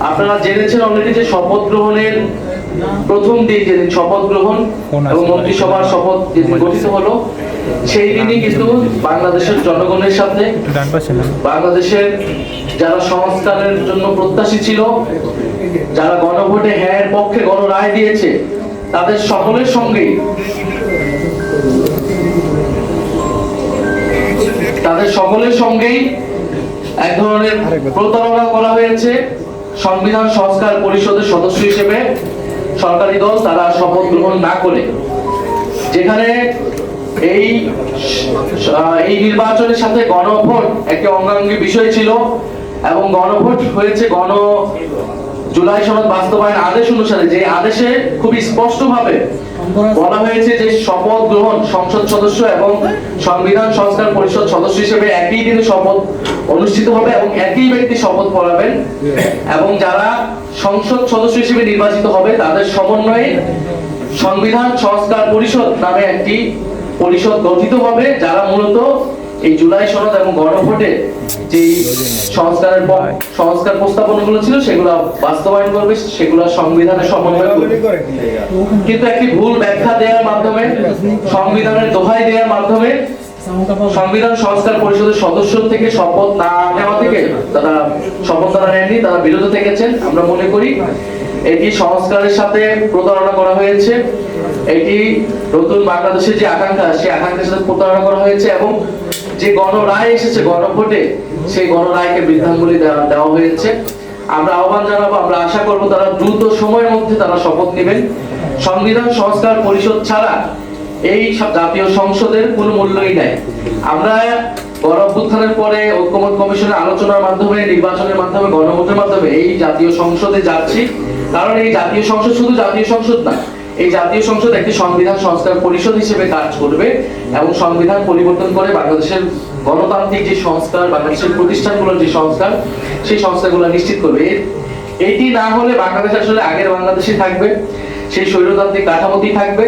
আপনারা জেনেছেন অলরেডি যে শপথ গ্রহণের প্রথম দিন যেদিন শপথ গ্রহণ এবং মন্ত্রিসভার শপথ যেদিন গঠিত হলো সেই দিনই কিন্তু বাংলাদেশের জনগণের সাথে বাংলাদেশের যারা সংস্কারের জন্য প্রত্যাশী ছিল যারা গণভোটে হ্যাঁ এর পক্ষে গণরায় দিয়েছে তাদের সকলের সঙ্গেই তাদের সকলের সঙ্গেই এক ধরনের প্রতারণা করা হয়েছে। সংবিধান সংস্কার পরিষদের সদস্য হিসেবে সরকারি দল তারা শপথ গ্রহণ না করে। যেখানে এই এই নির্বাচনের সাথে গণভোট একটি অঙ্গাঙ্গী বিষয় ছিল এবং গণভোট হয়েছে গণ জুলাই সনদ বাস্তবায়ন আদেশ অনুসারে। যে আদেশে খুবই স্পষ্টভাবে বলা হয়েছে যে শপথ গ্রহণ সংসদ সদস্য এবং সংবিধান সংস্কার পরিষদ সদস্য হিসেবে একই দিনে শপথ অনুষ্ঠিত হবে এবং একই ব্যক্তি শপথ পড়াবেন। এবং যারা সংসদ সদস্য হিসেবে নির্বাচিত হবে, তাদের সমন্বয়ে সংবিধান সংস্কার পরিষদ নামে একটি পরিষদ গঠিত হবে, যারা মূলত এই জুলাই সনদ এবং গণভোটে যে সংস্কারের প- সংস্কার প্রস্তাবনাগুলো ছিল সেগুলো বাস্তবায়ন করবে সেগুলো সংবিধানের সমন্বয় করবে। কিন্তু একটি ভুল ব্যাখ্যা দেওয়ার মাধ্যমে সংবিধানের দোহাই দেওয়ার মাধ্যমে সংবিধান সংস্কার পরিষদের সদস্য থেকে শপথ না নেওয়া থেকে তারা শপথ তারা নেননি তারা বিরত থেকেছেন। আমরা মনে করি এটি সংস্কারের সাথে প্রতারণা করা হয়েছে। এটি নতুন বাংলাদেশের যে আকাঙ্ক্ষা সেই আকাঙ্ক্ষার সাথে প্রতারণা করা হয়েছে এবং যে গণরায় এসেছে, গণভোটে, সেই গণরায়কে বৃদ্ধাঙ্গুলি দেওয়া হয়েছে। আমরা আহ্বান জানাব, আমরা আশা করব তারা দ্রুত সময়ের মধ্যে তারা শপথ নেবেন। সংবিধান সংস্কার পরিষদ ছাড়া এই জাতীয় সংসদের কোনো মূল্যই নাই। আমরা গণ অভ্যুত্থানের পরে ঐক্যমত কমিশনের আলোচনার মাধ্যমে, নির্বাচনের মাধ্যমে, গণভোটের মাধ্যমে এই জাতীয় সংসদে যাচ্ছি। কারণ এই জাতীয় সংসদ শুধু জাতীয় সংসদ না এই জাতীয় সংসদ একটি সংবিধান সংস্কার পরিষদ হিসেবে কাজ করবে এবং সংবিধান পরিবর্তন করে বাংলাদেশের গণতান্ত্রিক যে সংস্কার, বাংলাদেশের প্রতিষ্ঠানগুলোর যে সংস্কার, সেই সংস্কারগুলো নিশ্চিত করবে। এটি না হলে বাংলাদেশ আসলে আগের বাংলাদেশই থাকবে। সেই স্বৈরতান্ত্রিক কাঠামোতেই থাকবে।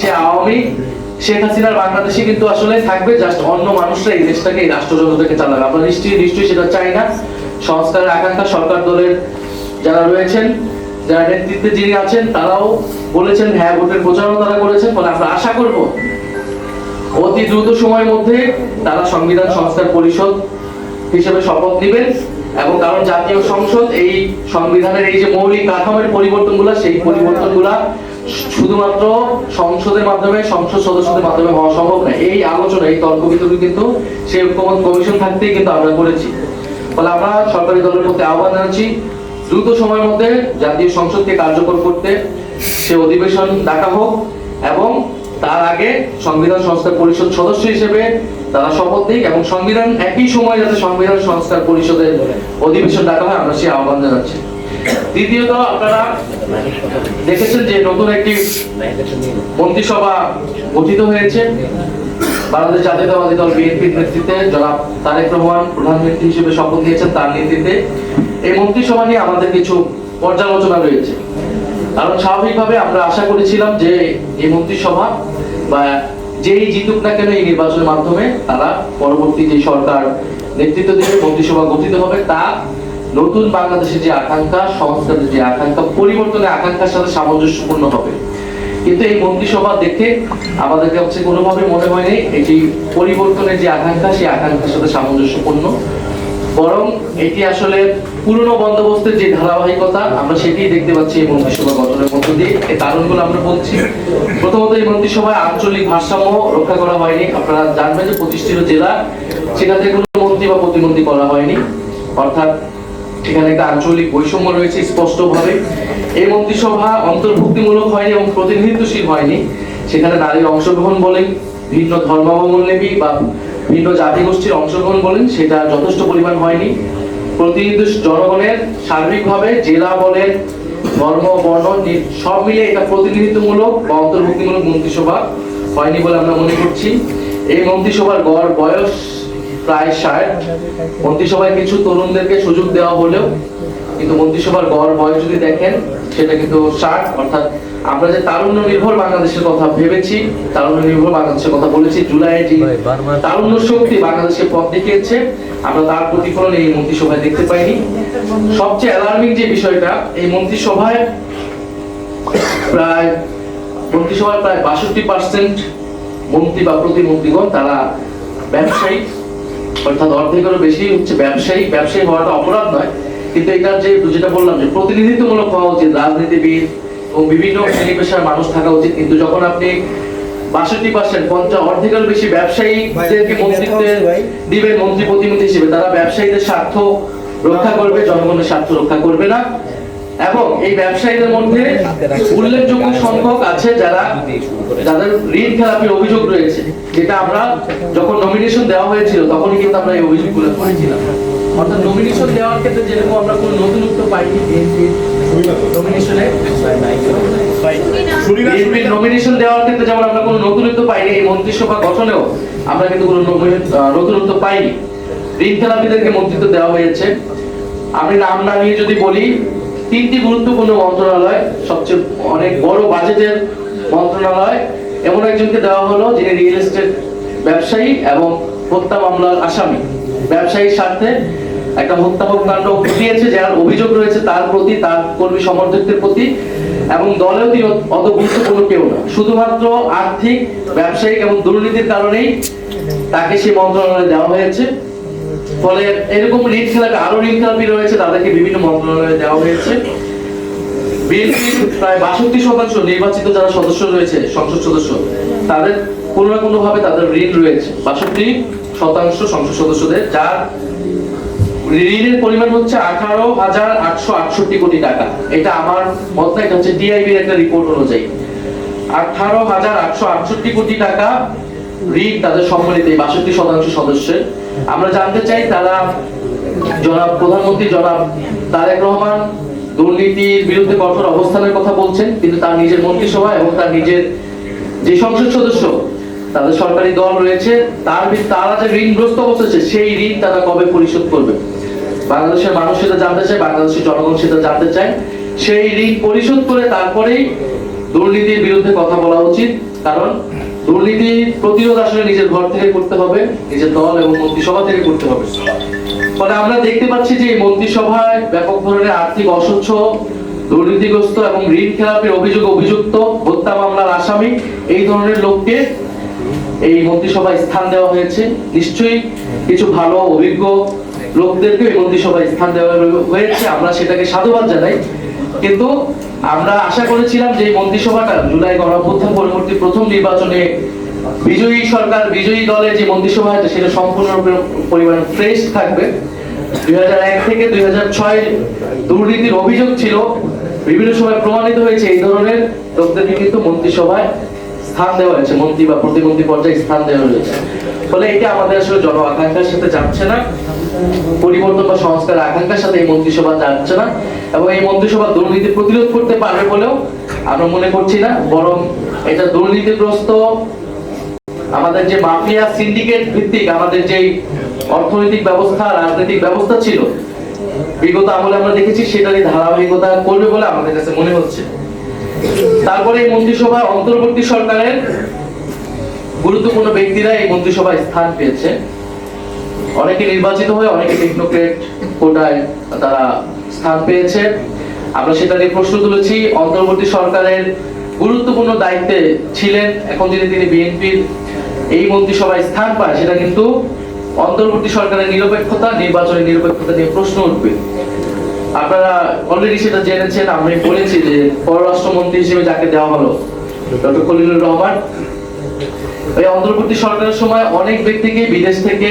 সে আওয়ামী শেখ হাসিনার বাংলাদেশে কিন্তু আসলে থাকবে। জাস্ট অন্য মানুষরা এই দেশটাকে, এই রাষ্ট্র জনতাকে চালাবে। আমরা নিশ্চয়ই নিশ্চয়ই সেটা চাই না। সংস্কারের আকাঙ্ক্ষা সরকার দলের যারা রয়েছেন যারা নেতৃত্বে যিনি আছেন, তারাও বলেছেন হ্যাঁ ভোটের প্রচারণা তারা করেছেন। ফলে আমরা আশা করব অতি দ্রুত সময়ের মধ্যে তারা সংবিধান সংস্কার পরিষদ হিসেবে শপথ নেবেন এবং কারণ জাতীয় সংসদ এই সংবিধানের এই যে মৌলিক কাঠামোর পরিবর্তনগুলো, সেই পরিবর্তনগুলা শুধুমাত্র সংসদের মাধ্যমে, সংসদ সদস্যদের মাধ্যমে হওয়া সম্ভব না এই আলোচনা, এই তর্ক বিতর্ক কিন্তু সেই ঐক্যমত কমিশন থাকতেই কিন্তু আমরা করেছি। ফলে আমরা সরকারি দলের প্রতি আহ্বান জানাচ্ছি দ্রুত সময়ের মধ্যে জাতীয় সংসদকে কার্যকর করতে সে অধিবেশন ডাকা হোক এবং তার আগে সংবিধান সংস্কার পরিষদ সদস্য হিসেবে তারা শপথ নিক এবং সংবিধান একই সময় যাতে সংবিধান সংস্কার পরিষদের অধিবেশন ডাকা হয়, আমরা সেই আহ্বান জানাচ্ছি। দ্বিতীয়ত, আপনারা দেখেছেন যে নতুন একটি মন্ত্রিসভা গঠিত হয়েছে। বাংলাদেশ জাতীয়তাবাদী দল বিএনপির নেতৃত্বে জনাব তারেক রহমান প্রধানমন্ত্রী হিসেবে শপথ নিয়েছেন তার নেতৃত্বে। এই মন্ত্রিসভা নিয়ে আমাদের কিছু পর্যালোচনা রয়েছে। কারণ স্বাভাবিকভাবে আমরা আশা করেছিলাম যে এই মন্ত্রিসভা বা যেই জিতুক না কেন এই নির্বাচনের মাধ্যমে তারা পরবর্তী যে সরকার নেতৃত্ব দেবে, মন্ত্রিসভা গঠিত হবে, তা নতুন বাংলাদেশের যে আকাঙ্ক্ষা, সংস্কারের যে আকাঙ্ক্ষা, পরিবর্তনের আকাঙ্ক্ষার সাথে সামঞ্জস্যপূর্ণ হবে। কিন্তু এই মন্ত্রিসভা দেখে আমাদের কাছে কোনোভাবে মনে হয়নি এটি পরিবর্তনের যে আকাঙ্ক্ষা, সেই আকাঙ্ক্ষার সাথে সামঞ্জস্যপূর্ণ। বরং এটি আসলে পুরনো বন্দোবস্তের যে ধারাবাহিকতা, আমরা সেটি দেখতে পাচ্ছি এই মন্ত্রিসভা গঠনের মধ্য দিয়ে। এই কারণগুলো আমরা বলছি। প্রথমত এই মন্ত্রিসভায় আঞ্চলিক ভারসাম্য রক্ষা করা হয়নি। আপনারা জানবেন যে পঁচিশটি জেলা থেকে কোনো মন্ত্রী বা প্রতিমন্ত্রী করা হয়নি। অর্থাৎ সেখানে একটা আঞ্চলিক বৈষম্য রয়েছে স্পষ্টভাবে। এই মন্ত্রিসভা অন্তর্ভুক্তিমূলক হয়নি এবং প্রতিনিধিত্বশীল হয়নি। সেখানে নারীর অংশগ্রহণ বলেন ভিন্ন ধর্মাবলম্বী বা ভিন্ন জাতিগোষ্ঠীর অংশগ্রহণ বলেন সেটা যথেষ্ট পরিমাণ হয়নি। প্রতিনিধি জনগণের সার্বিকভাবে, জেলা বলেন, ধর্ম, বর্ণ সব মিলে এটা প্রতিনিধিত্বমূলক বা অন্তর্ভুক্তিমূলক মন্ত্রিসভা হয়নি বলে আমরা মনে করছি। এই মন্ত্রিসভার গড় বয়স প্রায় ষাট। মন্ত্রিসভায় কিছু তরুণদেরকে সুযোগ দেওয়া হলেও কিন্তু মন্ত্রিসভার গড় বয়স যদি দেখেন সেটা কিন্তু ষাট অর্থাৎ আমরা যে তারুণ্য নির্ভর বাংলাদেশের কথা ভেবেছি তারুণ্য নির্ভর বাংলাদেশের কথা বলেছি জুলাইয়ে যে তারুণ্য শক্তি বাংলাদেশকে পথ দেখিয়েছে আমরা তার প্রতিফলন এই মন্ত্রিসভায় দেখতে পাইনি। সবচেয়ে অ্যালার্মিং যে বিষয়টা এই মন্ত্রিসভায় প্রায় মন্ত্রিসভার প্রায় বাষট্টি পার্সেন্ট মন্ত্রী বা প্রতিমন্ত্রীগণ তারা ব্যবসায়ী অর্থাৎ অর্ধেকেরও বেশি হচ্ছে ব্যবসায়ী। ব্যবসায়ী হওয়াটা অপরাধ নয় কিন্তু এটার যে যেটা বললাম যে প্রতিনিধিত্বমূলক হওয়া উচিত রাজনীতিবিদ এবং বিভিন্ন শ্রেণি পেশার মানুষ থাকা উচিত। কিন্তু যখন আপনি বাষট্টি পার্সেন্ট পঞ্চাশ অর্ধেকের বেশি ব্যবসায়ীদেরকে মন্ত্রিত্বে দিবেন মন্ত্রী প্রতিনিধি হিসেবে তারা ব্যবসায়ীদের স্বার্থ রক্ষা করবে জনগণের স্বার্থ রক্ষা করবে না। এবং এই ব্যবসায়ীদের মধ্যে উল্লেখযোগ্য সংখ্যক আছে যারা যাদের ঋণ খেলাপির অভিযোগ রয়েছে যেটা আমরা যখন নমিনেশন দেওয়া হয়েছিল তখনই কিন্তু আমরা এই অভিযোগগুলো করেছিলাম। অর্থাৎ নমিনেশন দেওয়ার ক্ষেত্রে যেরকম আমরা কোনো নতুনত্ব পাইনি নমিনেশনে নমিনেশন দেওয়ার ক্ষেত্রে যেমন আমরা কোনো নতুনত্ব পাইনি এই মন্ত্রিসভা গঠনেও আমরা কিন্তু কোনো আহ, নতুনত্ব পাইনি। ঋণ খেলাপিদেরকে মন্ত্রিত্ব দেওয়া হয়েছে। আমি নাম না নিয়ে যদি বলি তিনটি গুরুত্বপূর্ণ মন্ত্রণালয় সবচেয়ে অনেক বড় বাজেটের মন্ত্রণালয় এমন একজনকে দেওয়া হলো যিনি রিয়েল এস্টেট ব্যবসায়ী এবং হত্যা মামলার আসামি। ব্যবসায়ীর স্বার্থে একটা হত্যামূলক কাণ্ড ঘটিয়েছে, যার অভিযোগ রয়েছে তার প্রতি, তার কর্মী সমর্থকদের প্রতি, এবং দলেও তিনি অত গুরুত্বপূর্ণ কেউ না। শুধুমাত্র আর্থিক, ব্যবসায়িক এবং দুর্নীতির কারণেই তাকে সেই মন্ত্রণালয়ে দেওয়া হয়েছে। ফলে এরকম ঋণ খেলাপি আরও ঋণ খেলাপি রয়েছে, তাদেরকে বিভিন্ন মন্ত্রণালয়ে দেওয়া হয়েছে। বিএনপির প্রায় বাষট্টি শতাংশ নির্বাচিত যারা সদস্য রয়েছে, সংসদ সদস্য, তাদের কোনো না কোনো ভাবে তাদের ঋণ রয়েছে। বাষট্টি শতাংশ সংসদ সদস্যদের, যার ঋণের পরিমাণ হচ্ছে আঠারো হাজার আটশো আটষট্টি কোটি টাকা। এটা আমার মত না, এটা হচ্ছে ডিআইবির একটা রিপোর্ট অনুযায়ী। আঠারো হাজার আটশো আটষট্টি কোটি টাকা ঋণ তাদের সম্মিলিত এই বাষট্টি শতাংশ সদস্যের। আমরা জানতে চাই তারা, জনাব প্রধানমন্ত্রী জনাব তারেক রহমান দুর্নীতির বিরুদ্ধে কঠোর অবস্থানের কথা বলছেন, কিন্তু তার নিজের মন্ত্রিসভা এবং তার নিজের যে সংসদ সদস্য তাদের সরকারি দল রয়েছে, তার তারা যে ঋণগ্রস্ত অবস্থা সেই ঋণ তারা কবে পরিশোধ করবে? বাংলাদেশের মানুষ সেটা জানতে চায়, বাংলাদেশের জনগণ সেটা জানতে চায়। সেই ঋণ পরিশোধ করে তারপরেই দুর্নীতির বিরুদ্ধে কথা বলা উচিত, কারণ দুর্নীতি প্রতিরোধ আসলে নিজের ঘর থেকে করতে হবে, নিজের দল এবং মন্ত্রিসভা থেকে করতে হবে। ফলে আমরা দেখতে পাচ্ছি যে মন্ত্রিসভায় ব্যাপক ধরনের আর্থিক অস্বচ্ছ, দুর্নীতিগ্রস্ত এবং ঋণ খেলাপের অভিযোগ অভিযুক্ত, হত্যা মামলার আসামি, এই ধরনের লোককে এই মন্ত্রিসভায় স্থান দেওয়া হয়েছে। নিশ্চয়ই কিছু ভালো, অভিজ্ঞ লোকদেরকে এই মন্ত্রিসভায় স্থান দেওয়া হয়েছে। আমরা সেটাকে সাধুবাদ জানাই। কিন্তু আমরা আশা করেছিলাম যে মন্ত্রিসভাটা জুলাই গণঅভ্যুত্থান পরবর্তী প্রথম নির্বাচনে বিজয়ী সরকার, বিজয়ী দলের যে মন্ত্রিসভা আছে সেটা সম্পূর্ণরূপে পরিমাণ ফ্রেশ থাকবে। দুই এক থেকে দুই হাজার ছয় দুর্নীতির অভিযোগ ছিল। বিভিন্ন সময় প্রমাণিত হয়েছে এই ধরনের লোকদেরকে কিন্তু মন্ত্রিসভায় স্থান দেওয়া হয়েছে, মন্ত্রী বা প্রতিমন্ত্রী পর্যায়ে স্থান দেওয়া হয়েছে। ফলে এটা আমাদের আসলে জন আকাঙ্ক্ষার সাথে যাচ্ছে না, পরিবর্তন বা সংস্কার আকাঙ্ক্ষার সাথে এই মন্ত্রিসভা যাচ্ছে না, এবং এই মন্ত্রিসভা দুর্নীতি প্রতিরোধ করতে পারবে বলেও আমরা মনে করছি না, বরং এটা দুর্নীতিগ্রস্ত আমাদের যে মাফিয়া সিন্ডিকেট ভিত্তিক আমাদের যে অর্থনৈতিক ব্যবস্থা, রাজনৈতিক ব্যবস্থা ছিল, বিগত আমলে আমরা দেখেছি সেটারই ধারাবাহিকতা করবে বলে আমাদের কাছে মনে হচ্ছে। তারপরে এই মন্ত্রিসভা অন্তর্বর্তী সরকারের গুরুত্বপূর্ণ ব্যক্তিরা এই মন্ত্রিসভায় স্থান পেয়েছে। অনেকে নির্বাচিত হয়ে, অনেকে টেকনোক্রেট কোটায় তারা স্থান পেয়েছে। আমরা সেটা নিয়ে প্রশ্ন তুলেছি। অন্তর্বর্তী সরকারের গুরুত্বপূর্ণ দায়িত্বে ছিলেন এখন যদি তিনি বিএনপির এই মন্ত্রিসভায় স্থান পায়, সেটা কিন্তু অন্তর্বর্তী সরকারের নিরপেক্ষতা, নির্বাচনের নিরপেক্ষতা নিয়ে প্রশ্ন উঠবে। আপনারা অলরেডি সেটা জেনেছেন, আমি বলেছি যে পররাষ্ট্রমন্ত্রী হিসেবে যাকে দেওয়া হলো, ডক্টর খলিলুর রহমান, এই অন্তর্বর্তী সরকারের সময় অনেক ব্যক্তিকে বিদেশ থেকে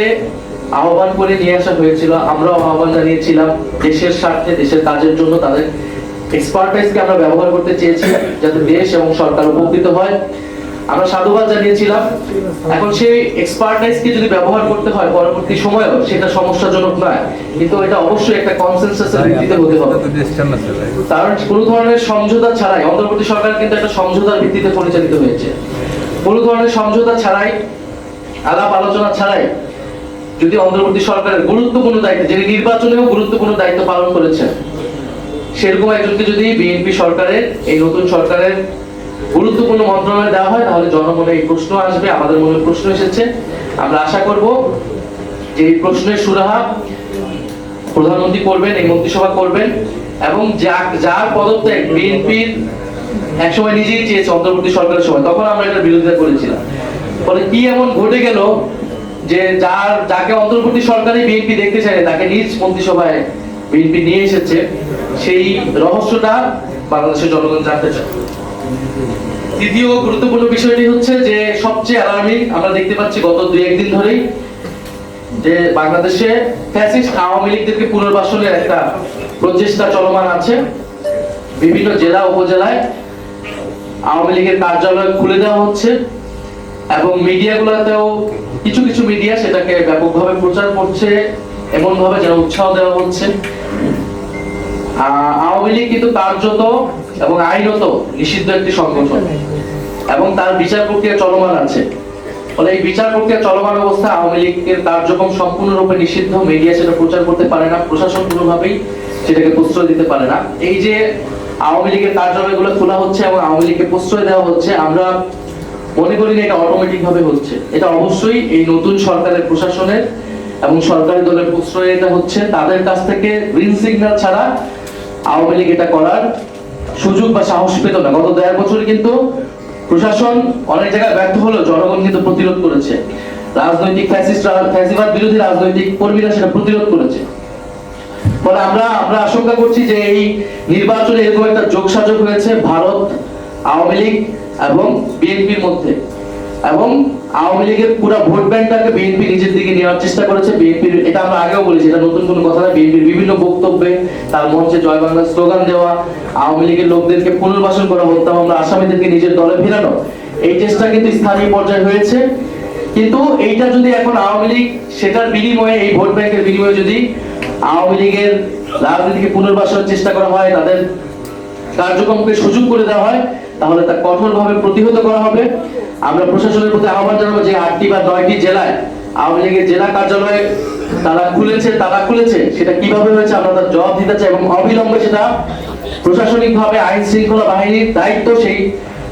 আহ্বান করে নিয়ে আসা হয়েছিল। আমরাও আহ্বান জানিয়েছিলাম, দেশের স্বার্থে, দেশের কাজের জন্য তাদের এক্সপার্টাইজকে আমরা ব্যবহার করতে চেয়েছি, যাতে দেশ এবং সরকার উপকৃত হয়। আমরা সাধুবাদ জানিয়েছিলাম। এখন সেই এক্সপার্টাইজকে যদি ব্যবহার করতে হয় পরবর্তী সময়েও সেটা সমস্যাজনক নয়। কিন্তু এটা অবশ্যই একটা কনসেনসাসের ভিত্তিতে হতে হবে। কারণ কোনো ধরনের সমঝোতা ছাড়াই অন্তর্বর্তী সরকার কিন্তু একটা সমঝোতার ভিত্তিতে পরিচালিত হয়েছে। কোনো ধরনের সমঝোতা ছাড়াই আলাপ আলোচনা ছাড়াই যদি অন্তর্বর্তী সরকারের গুরুত্বপূর্ণ দায়িত্ব যিনি নির্বাচনেও গুরুত্বপূর্ণ দায়িত্ব পালন করেছেন সেরকম একজনকে যদি বিএনপি সরকারের এই নতুন সরকারের গুরুত্বপূর্ণ মন্ত্রণালয় দেওয়া হয়, তাহলে জনমনে এই প্রশ্ন আসবে, আমাদের মনে প্রশ্ন এসেছে। আমরা আশা করব যে এই প্রশ্নের সুরাহা প্রধানমন্ত্রী করবেন, এই মন্ত্রিসভা করবেন, এবং যার পদত্যাগ বিএনপির একসময় নিজেই চেয়েছে অন্তর্বর্তী সরকারের সময়, তখন আমরা এটার বিরোধিতা করেছিলাম। ফলে কি এমন ঘটে গেল যে যার, যাকে অন্তর্বর্তী সরকারই বিএনপি দেখতে চায় তাকে নিজ মন্ত্রিসভায় বিএনপি নিয়ে এসেছে, সেই রহস্যটা বাংলাদেশের জনগণ জানতে চায়। তৃতীয় গুরুত্বপূর্ণ বিষয়টি হচ্ছে যে সবচেয়ে অ্যালার্মিং আমরা দেখতে পাচ্ছি গত দুই, একদিন ধরেই যে বাংলাদেশে ফ্যাসিস্ট আওয়ামী লীগদেরকে পুনর্বাসনের একটা প্রচেষ্টা চলমান আছে। বিভিন্ন জেলা, উপজেলায় আওয়ামী লীগের কার্যালয় খুলে দেওয়া হচ্ছে এবং মিডিয়াগুলোতেও কিছু কিছু মিডিয়া সেটাকে ব্যাপকভাবে প্রচার করছে এমন ভাবে যেন উৎসাহ দেওয়া হচ্ছে। আওয়ামী লীগ কিন্তু কার্যত এবং আইনত নিষিদ্ধ একটি সংগঠন। এবং তার বিচার প্রক্রিয়া চলমান আছে। ফলে এই বিচার প্রক্রিয়া চলমান অবস্থায় আওয়ামী লীগের কার্যক্রম সম্পূর্ণরূপে নিষিদ্ধ মিডিয়া সেটা প্রচার করতে পারে না, প্রশাসন কোনোভাবেই সেটাকে প্রশ্রয় দিতে পারে না। এই যে আওয়ামী লীগের কার্যালয়গুলো খোলা হচ্ছে এবং আওয়ামী লীগকে প্রশ্রয় দেওয়া হচ্ছে, আমরা মনে করি না এটা অটোমেটিক ভাবে হচ্ছে। এটা অবশ্যই এই নতুন সরকারের প্রশাসনের এবং সরকারি দলের প্রশ্রয় এটা হচ্ছে। তাদের কাছ থেকে গ্রিন সিগন্যাল ছাড়া আওয়ামী লীগ এটা করার সুযোগ বা সাহস পেত না। গত দেড় বছরে কিন্তু প্রশাসন অনেক জায়গায় ব্যর্থ হলেও জনগণ কিন্তু প্রতিরোধ করেছে। রাজনৈতিক ফ্যাসিস্ট ফ্যাসিবাদ বিরোধী রাজনৈতিক কর্মীরা সেটা প্রতিরোধ করেছে। ফলে আমরা আমরা আশঙ্কা করছি যে এই নির্বাচনে এরকম একটা যোগসাযোগ হয়েছে ভারত, আওয়ামী লীগ এবং বিএনপির মধ্যে। এবং আওয়ামী লীগের পুরো ভোট ব্যাংকটাকে বিএনপি নিজের দিকে নেওয়ার চেষ্টা করেছে। বিএনপির, এটা আমরা আগেও বলেছি, এটা নতুন কোনো কথা না বিএনপির বিভিন্ন বক্তব্যে তার মঞ্চে জয় বাংলা স্লোগান দেওয়া, আওয়ামী লীগের লোকদেরকে পুনর্বাসন করা, হত্যা মামলা, আসামিদেরকে নিজের দলে ফেরানো, এই চেষ্টা কিন্তু স্থানীয় পর্যায়ে হয়েছে। কিন্তু এইটা যদি এখন আওয়ামী লীগ, সেটার বিনিময়ে, এই ভোট ব্যাংকের বিনিময়ে যদি আওয়ামী লীগের রাজনীতিকে পুনর্বাসনের চেষ্টা করা হয়, তাদের কার্যক্রমকে সুযোগ করে দেওয়া হয় তাহলে তা কঠোরভাবে প্রতিহত করা হবে। আমরা প্রশাসনের প্রতি আহ্বান জানাব যে আটটি বা নয়টি জেলায় আওয়ামী লীগের জেলা কার্যালয়ে তারা খুলেছে তারা খুলেছে। সেটা কীভাবে হয়েছে আমরা তার জবাব দিতে চাই এবং অবিলম্বে সেটা প্রশাসনিকভাবে আইন শৃঙ্খলা বাহিনীর দায়িত্ব সেই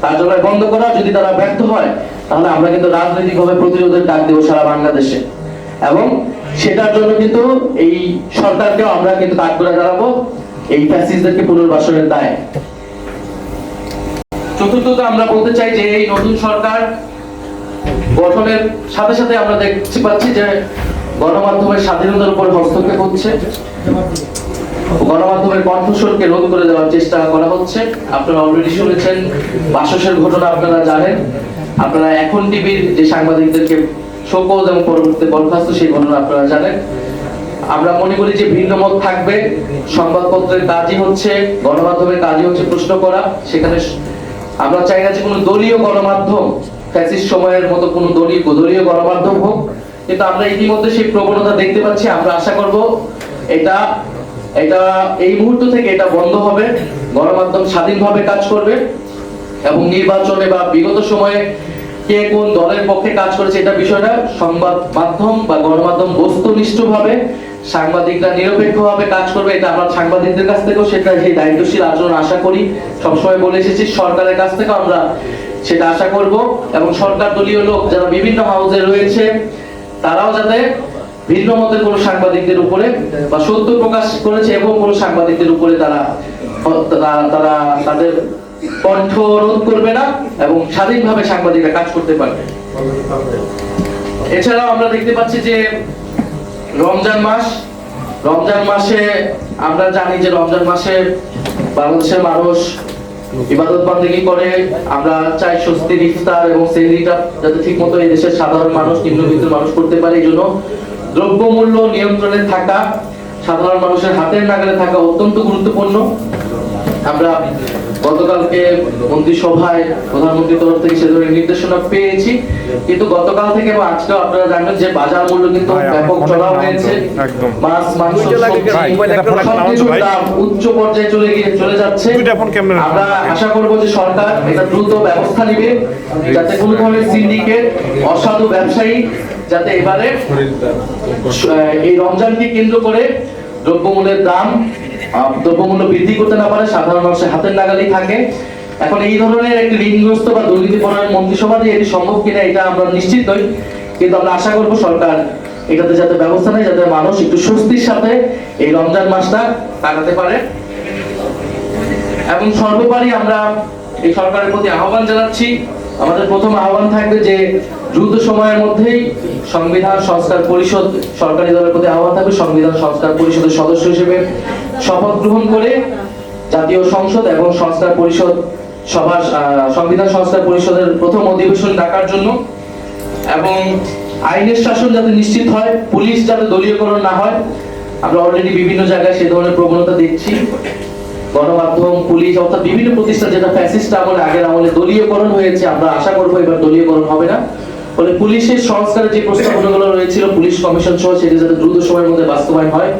কার্যালয় বন্ধ করা। যদি তারা ব্যর্থ হয়, তাহলে আমরা কিন্তু রাজনৈতিকভাবে প্রতিরোধের ডাক দেবো সারা বাংলাদেশে। এবং সেটার জন্য কিন্তু এই সরকারকেও আমরা কিন্তু কাজ করে দাঁড়াবো এই ফ্যাসিস্টদেরকে পুনর্বাসনের দায়। চতুর্থত আমরা বলতে চাই যে এই নতুন সরকার গঠনের সাথে সাথে আমরা দেখতে পাচ্ছি যে গণমাধ্যমের স্বাধীনতার উপর হস্তক্ষেপ হচ্ছে। গণমাধ্যমের কণ্ঠস্বরকে রোধ করে দেওয়ার চেষ্টা করা হচ্ছে। আপনারা অলরেডি শুনেছেন, বাসসের ঘটনা আপনারা জানেন। আপনারা এখন টিভির যে সাংবাদিকদেরকে শোকজ এবং পরবর্তী বরখাস্ত সেই ঘটনা আপনারা জানেন। আমরা মনে করি যে ভিন্ন মত থাকবে। সংবাদপত্রের কাজই হচ্ছে, গণমাধ্যমের কাজই হচ্ছে প্রশ্ন করা। সেখানে আমরা চাই না যে কোনো দলীয় গণমাধ্যম ফ্যাসিস্ট সময়ের মতো কোনো দলীয় দলীয় গণমাধ্যম হোক, কিন্তু আমরা ইতিমধ্যে সেই প্রবণতা দেখতে পাচ্ছি, আমরা আশা করব এটা এটা এই মুহূর্ত থেকে এটা বন্ধ হবে, গণমাধ্যম স্বাধীনভাবে কাজ করবে এবং নির্বাচনে বা বিগত সময়ে কে কোন দলের পক্ষে কাজ করেছে এটা বিষয়টা সংবাদ মাধ্যম বা গণমাধ্যম বস্তুনিষ্ঠভাবে সাংবাদিকরা নিরপেক্ষভাবে কাজ করবে, এটা আমরা সাংবাদিকদের কাছ থেকেও সেটা সেই দায়িত্বশীল আচরণ আশা করি। সবসময় বলে এসেছি, সরকারের কাছ থেকেও আমরা সেটা আশা করব এবং সরকার দলীয় লোক যারা বিভিন্ন হাউসে রয়েছে, তারাও যাতে ভিন্ন মতের কোনো সাংবাদিকদের উপরে বা সত্য প্রকাশ করেছে এবং কোনো সাংবাদিকদের উপরে তারা- তারা তাদের কণ্ঠ রোধ করবে না এবং স্বাধীনভাবে সাংবাদিকরা কাজ করতে পারবে। এছাড়াও আমরা দেখতে পাচ্ছি যে রমজান মাস, রমজান মাসে আমরা জানি যে রমজান মাসে বাংলাদেশের মানুষ ইবাদত বন্দেগী করে? আমরা চাই স্বস্তির ইফতার এবং সেহরিটা যাতে ঠিক মতো এই দেশের সাধারণ মানুষ, নিম্নবিত্ত মানুষ করতে পারে। এই জন্য দ্রব্যমূল্য নিয়ন্ত্রণে থাকা, সাধারণ মানুষের হাতের নাগালে থাকা অত্যন্ত গুরুত্বপূর্ণ। আমরা গতকালকে মন্ত্রিসভায় প্রধানমন্ত্রীর তরফ থেকে সে ধরনের নির্দেশনা পেয়েছি কিন্তু গতকাল থেকে এবং আজকেও আপনারা জানেন যে বাজার মূল্য কিন্তু ব্যাপক চড়া হয়েছে একদম। মাছ মাংস। দাম উচ্চ পর্যায়ে চলে গিয়ে চলে যাচ্ছে? আমরা আশা করব যে সরকার এটা দ্রুত ব্যবস্থা নিবে যাতে কোনো ধরনের সিন্ডিকেট অসাধু ব্যবসায়ী যাতে এবারে আহ, এই রমজানকে কেন্দ্র করে দ্রব্যমূল্যের দাম দ্রব্যমূল্য বৃদ্ধি করতে না পারে, সাধারণ মানুষের হাতের নাগালেই থাকে। এখন এই ধরনের একটি ঋণগ্রস্ত বা দুর্নীতিপরায়ণ মন্ত্রিসভা দিয়ে এটি সম্ভব কিনা, এটা আমরা নিশ্চিত নই। কিন্তু আমরা আশা করব সরকার এটাতে যাতে ব্যবস্থা নেই যাতে মানুষ একটু স্বস্তির সাথে এই রমজান মাসটা কাটাতে পারে। এবং সর্বোপরি আমরা এই সরকারের প্রতি আহ্বান জানাচ্ছি, আমাদের প্রথম আহ্বান থাকবে যে দ্রুত সময়ের মধ্যেই সংবিধান সংস্কার পরিষদ, সরকারি দলের প্রতি আহ্বান থাকবে, সংবিধান সংস্কার পরিষদের সদস্য হিসেবে। শপথ গ্রহণ করে জাতীয় সংসদ এবং সংস্কার পরিষদ সভা আহ, সংবিধান সংস্কার পরিষদের প্রথম অধিবেশন ডাকার জন্য এবং আইনের শাসন যাতে নিশ্চিত হয় পুলিশ যাতে দলীয়করণ না হয় আমরা অলরেডি বিভিন্ন জায়গায় সে ধরনের প্রবণতা দেখছি। গণমাধ্যম পুলিশ অর্থাৎ বিভিন্ন প্রতিষ্ঠান যেটা ফ্যাসিস্ট আমলে আগের আমলে দলীয়করণ হয়েছে আমরা আশা করব এবার দলীয়করণ হবে না। ফলে পুলিশের সংস্কারের যে প্রস্তাবনাগুলো রয়েছিল পুলিশ কমিশন সহ সেটি যাতে দ্রুত সময়ের মধ্যে বাস্তবায়ন হয়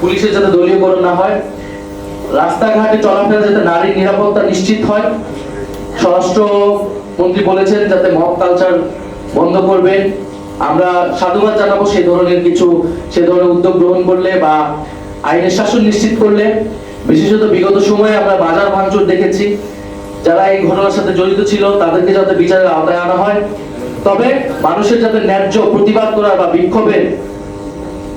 পুলিশের যাতে দলীয়করণ না হয়, রাস্তাঘাটে চলাফেরা যাতে নারী নিরাপত্তা নিশ্চিত হয় স্বরাষ্ট্র মন্ত্রী বলেছেন যাতে মব কালচার বন্ধ করবেন আমরা সাধুবাদ জানাব সেই ধরনের কিছু, সে ধরনের উদ্যোগ গ্রহণ করলে বা আইনের শাসন নিশ্চিত করলে। বিশেষত বিগত সময়ে আমরা বাজার ভাঙচুর দেখেছি। যারা এই ঘটনার সাথে জড়িত ছিল, তাদেরকে যাতে বিচারের আওতায় আনা হয়। তবে মানুষের যাতে ন্যায্য প্রতিবাদ করার বা বিক্ষোভের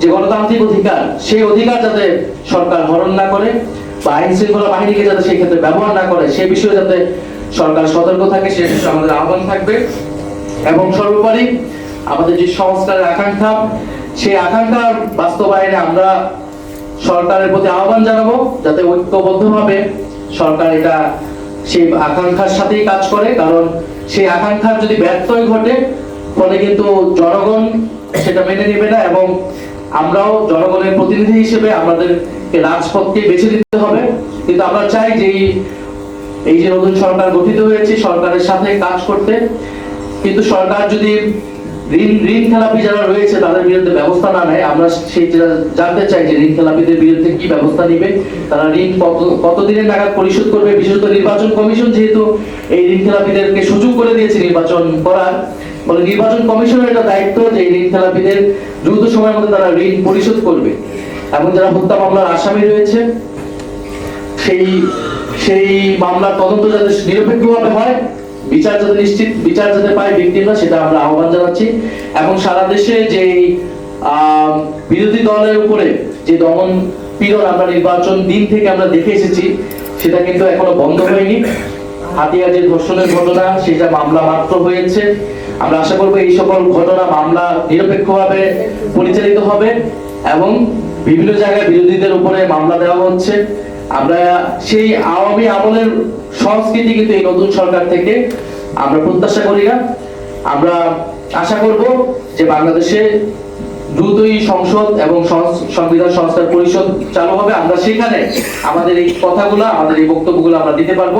যে গণতান্ত্রিক অধিকার, সেই অধিকার যাতে সরকার হরণ না করে বা আইন শৃঙ্খলা বাহিনীকে যাতে সেই ক্ষেত্রে ব্যবহার না করে, সে বিষয়ে যাতে সরকার সতর্ক থাকে, সে বিষয়ে আমাদের আহ্বান থাকবে। এবং সর্বোপরি আমাদের যে সংস্কারের আকাঙ্ক্ষা, সেই আকাঙ্ক্ষার বাস্তবায়নে আমরা সরকারের প্রতি আহ্বান জানাব, যাতে ঐক্যবদ্ধভাবে সরকার এটা সেই আকাঙ্ক্ষার সাথেই কাজ করে। কারণ সেই আকাঙ্ক্ষার যদি ব্যর্থই ঘটে, ফলে কিন্তু জনগণ সেটা মেনে নেবে না এবং আমরাও জনগণের প্রতিনিধি হিসেবে আমাদেরকে রাজপথকে বেছে নিতে হবে। কিন্তু আমরা চাই যে এই যে নতুন সরকার গঠিত হয়েছে, সরকারের সাথে কাজ করতে। কিন্তু সরকার যদি ঋণ ঋণ খেলাপি যারা রয়েছে, তাদের বিরুদ্ধে ব্যবস্থা না নেয়, আমরা সেই জানতে চাই যে ঋণ খেলাপিদের বিরুদ্ধে কি ব্যবস্থা নিবে। তারা ঋণ কত কতদিনের নাগাদ পরিশোধ করবে? বিশেষত নির্বাচন কমিশন যেহেতু এই ঋণ খেলাপিদেরকে সুযোগ করে দিয়েছে নির্বাচন করার। বলে নির্বাচন কমিশনের একটা দায়িত্ব যে ঋণ খেলাপিদের দ্রুত সময়ের মধ্যে তারা ঋণ পরিশোধ করবে। এবং যারা হত্যা মামলার আসামি রয়েছে, সেই সেই মামলার তদন্ত যাতে নিরপেক্ষভাবে হয়, বিচার যাতে নিশ্চিত, বিচার যাতে পায় ব্যক্তিরা, সেটা আমরা আহ্বান জানাচ্ছি। এবং সারা দেশে যে বিরোধী দলের উপরে যে দমন পীড়ন আমরা নির্বাচন দিন থেকে আমরা দেখে এসেছি, সেটা কিন্তু এখনও বন্ধ হয়নি। হাতিয়া যে ধর্ষণের ঘটনা, সেটা মামলা মাত্র হয়েছে। আমরা আশা করব এই সকল ঘটনা, মামলা নিরপেক্ষভাবে পরিচালিত হবে এবং বিভিন্ন জায়গায় বিরোধীদের উপরে মামলা দেওয়া হচ্ছে। আমরা সেই আওয়ামী আমলের সংস্কৃতি কিন্তু এই নতুন সরকার থেকে আমরা প্রত্যাশা করি না। আমরা আশা করব যে বাংলাদেশে দ্রুতই সংসদ এবং সংবিধান সংস্কার পরিষদ চালু হবে। আমরা সেখানে আমাদের এই কথাগুলো, আমাদের এই বক্তব্যগুলো আমরা দিতে পারব।